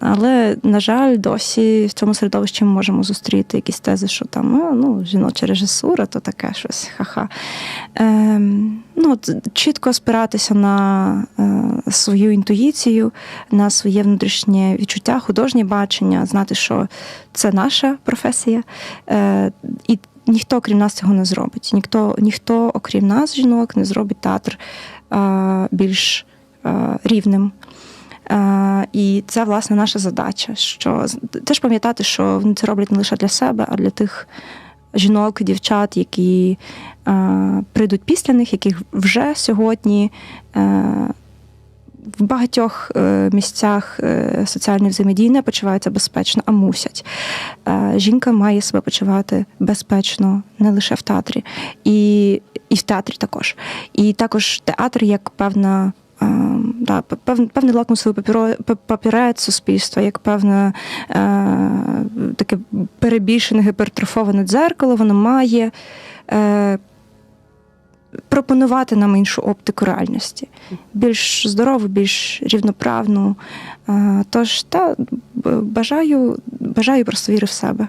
Але, на жаль, досі в цьому середовищі ми можемо зустріти якісь тези, що там ну, жіноча режисура, то таке щось ха-ха. Ем, ну, чітко спиратися на е, свою інтуїцію, на своє внутрішнє відчуття, художнє бачення, знати, що це наша професія. Е, і ніхто, крім нас, цього не зробить. Ніхто, ніхто окрім нас, жінок, не зробить театр е, більш е, рівним. Е, І це власне наша задача. Що теж пам'ятати, що вони це роблять не лише для себе, а для тих жінок, дівчат, які е, прийдуть після них, яких вже сьогодні. Е, в багатьох місцях соціальної взаємодії не почуваються безпечно, а мусять. Жінка має себе почувати безпечно не лише в театрі, і, і в театрі також. І також театр як певна. Да, пев- певний лакмусовий папірець суспільства, як певне е, таке перебільшене гіпертрофоване дзеркало, воно має е, пропонувати нам іншу оптику реальності, більш здорову, більш рівноправну. Е, Тож та бажаю, бажаю просто віри в себе.